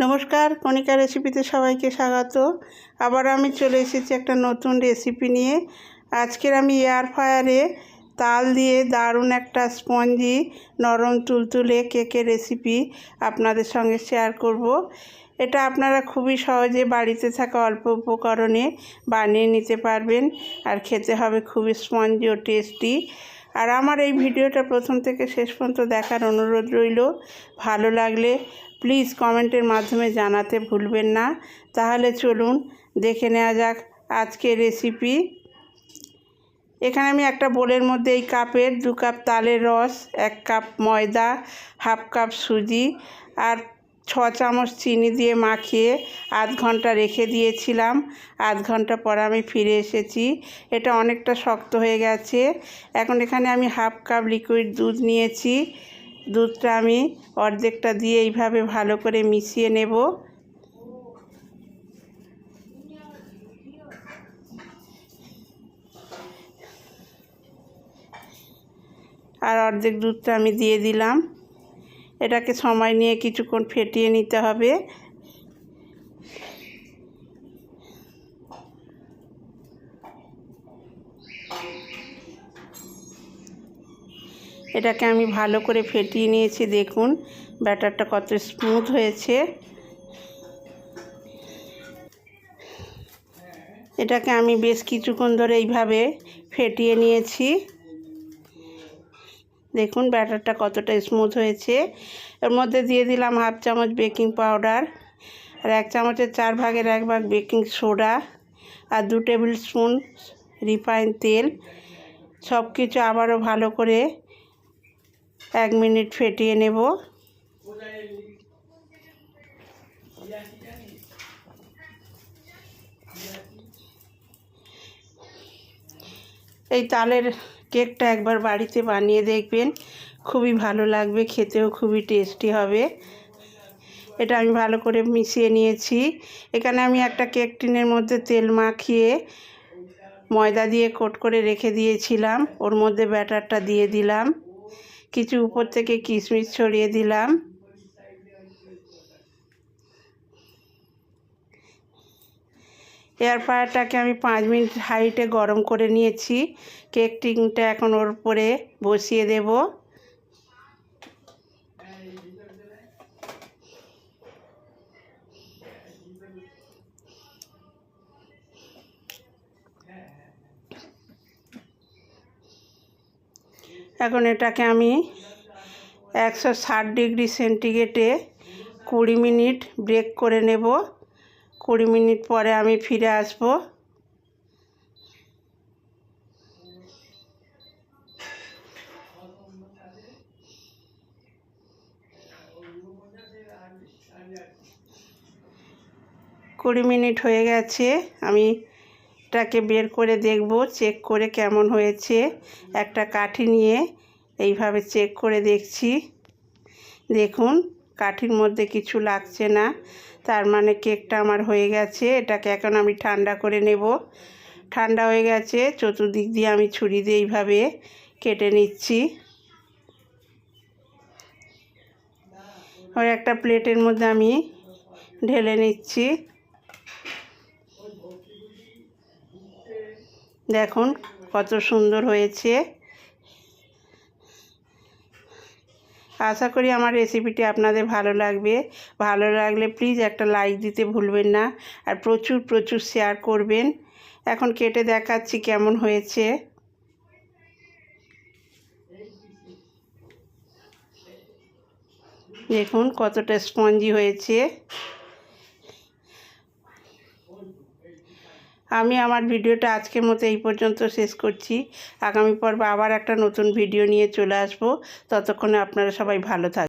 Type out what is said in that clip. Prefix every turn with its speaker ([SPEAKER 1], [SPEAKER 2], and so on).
[SPEAKER 1] নমস্কার, কণিকা রেসিপিতে সবাইকে স্বাগত। আবার আমি চলে এসেছি একটা নতুন রেসিপি নিয়ে। আজকের আমি এয়ার ফায়ারে তাল দিয়ে দারুণ একটা স্পঞ্জি নরম, তুলতুলে কেকের রেসিপি আপনাদের সঙ্গে শেয়ার করব। এটা আপনারা খুবই সহজে বাড়িতে থাকা অল্প উপকরণে বানিয়ে নিতে পারবেন আর খেতে হবে খুবই স্পঞ্জি ও টেস্টি আর আমার এই ভিডিওটা প্রথম থেকে শেষ পর্যন্ত দেখার অনুরোধ রইল। ভালো লাগলে প্লিজ কমেন্টের মাধ্যমে জানাতে ভুলবেন না। তাহলে চলুন দেখে নেওয়া যাক আজকের রেসিপি এখানে আমি একটা বোলের মধ্যে এই কাপের দু কাপ তালের রস, এক কাপ ময়দা, হাফ কাপ সুজি আর ছ চামচ চিনি দিয়ে মাখিয়ে আধ ঘণ্টা রেখে দিয়েছিলাম। আধ ঘণ্টা পর আমি ফিরে এসেছি। এটা অনেকটা শক্ত হয়ে গেছে। এখন এখানে আমি হাফ কাপ লিকুইড দুধ নিয়েছি। দুধটা আমি অর্ধেকটা দিয়ে এইভাবে ভালো করে মিশিয়ে নেব। আর অর্ধেক দুধটা আমি দিয়ে দিলাম। এটাকে সময় নিয়ে কিছুক্ষণ ফেটিয়ে নিতে হবে। এটাকে আমি ভালো করে ফেটিয়ে নিয়েছি, দেখুন। ব্যাটারটা কত স্মুথ হয়েছে। এটাকে আমি বেশ কিছুক্ষণ ধরে এইভাবে ফেটিয়ে নিয়েছি। দেখুন ব্যাটারটা কতটা স্মুথ হয়েছে। এর মধ্যে দিয়ে দিলাম হাফ চামচ বেকিং পাউডার আর এক চামচের চার ভাগের এক ভাগ বেকিং সোডা আর দু টেবিল স্পুন রিফাইন তেল। সব কিছু আবারও ভালো করে এক মিনিট ফেটিয়ে নেব। এই তালের কেকটা একবার বাড়িতে বানিয়ে দেখবেন। খুবই ভালো লাগবে, খেতেও খুবই টেস্টি হবে। এটা আমি ভালো করে মিশিয়ে নিয়েছি। এখানে আমি একটা কেক টিনের মধ্যে তেল মাখিয়ে ময়দা দিয়ে কোট করে রেখে দিয়েছিলাম। ওর মধ্যে ব্যাটারটা দিয়ে দিলাম। কিছু উপর থেকে কিশমিশ ছড়িয়ে দিলাম। এয়ার ফ্রায়ারটাকে আমি পাঁচ মিনিট হাইটে গরম করে নিয়েছি। কেক টিনটা এখন ওর উপরে বসিয়ে দেব। এখন এটাকে আমি একশো ষাট ডিগ্রি সেন্টিগ্রেডে কুড়ি মিনিট ব্রেক করে নেব। কুড়ি মিনিট পরে আমি ফিরে আসব। কুড়ি মিনিট হয়ে গেছে, আমি এটাকে বের করে দেখব, চেক করে কেমন হয়েছে। একটা কাঠি নিয়ে এইভাবে চেক করে দেখছি। দেখুন কাঠির মধ্যে কিছু লাগছে না। তার মানে কেকটা আমার হয়ে গেছে। এটাকে এখন আমি ঠান্ডা করে নেব। ঠান্ডা হয়ে গেছে। চতুর্দিক দিয়ে আমি ছুরি দিয়ে এইভাবে কেটে নিচ্ছি। ওই একটা প্লেটের মধ্যে আমি ঢেলে নিচ্ছি। দেখুন কত সুন্দর হয়েছে। আশা করি আমার রেসিপিটি আপনাদের ভালো লাগবে। ভালো লাগলে প্লিজ একটা লাইক দিতে ভুলবেন না আর প্রচুর প্রচুর শেয়ার করবেন। এখন কেটে দেখাচ্ছি কেমন হয়েছে। দেখুন কতটা স্পঞ্জি হয়েছে। আমি আমার ভিডিওটা আজকের মতো এই পর্যন্ত শেষ করছি। আগামী পর্বে আবার একটা নতুন ভিডিও নিয়ে চলে আসব। ততক্ষণে আপনারা সবাই ভালো থাকবেন